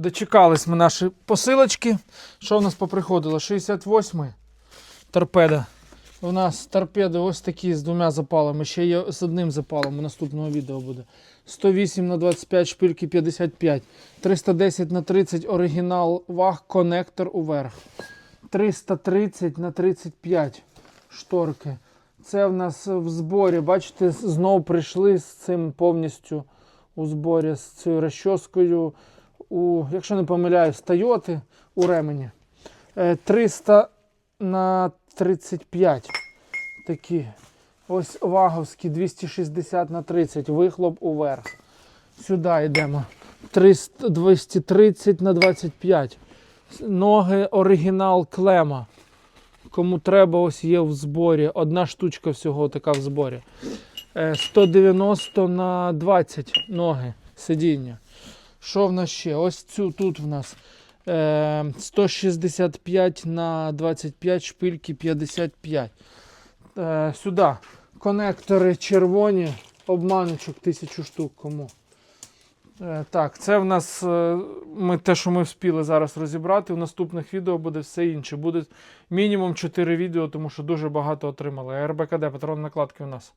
Дочекались ми наші посилочки. Що в нас поприходило? 68 торпеда. У нас торпеди ось такі з двома запалами. Ще є з одним запалом. У наступного відео буде. 108 на 25 шпильки 55. 310 на 30 оригінал ваг, конектор уверх. 330 на 35 шторки. Це в нас в зборі. Бачите, знову прийшли з цим повністю у зборі з цією розчоскою. У, якщо не помиляюсь, Тойоти у ремені. Е, 300 на 35. Такі. Ось ваговські 260 на 30. Вихлоп уверх. Сюди йдемо. 300, 230 на 25. Ноги оригінал клема. Кому треба, ось є в зборі. Одна штучка всього така в зборі. Е, 190 на 20 ноги сидіння. Що в нас ще? Ось цю тут в нас е, 165 на 25 шпильки 55. Е, сюди конектори червоні, обманочок 1000 штук кому. Е, так, це в нас е, ми, те, що ми вспіли зараз розібрати. У наступних відео буде все інше. Буде мінімум 4 відео, тому що дуже багато отримали. РБКД, патрон накладки у нас.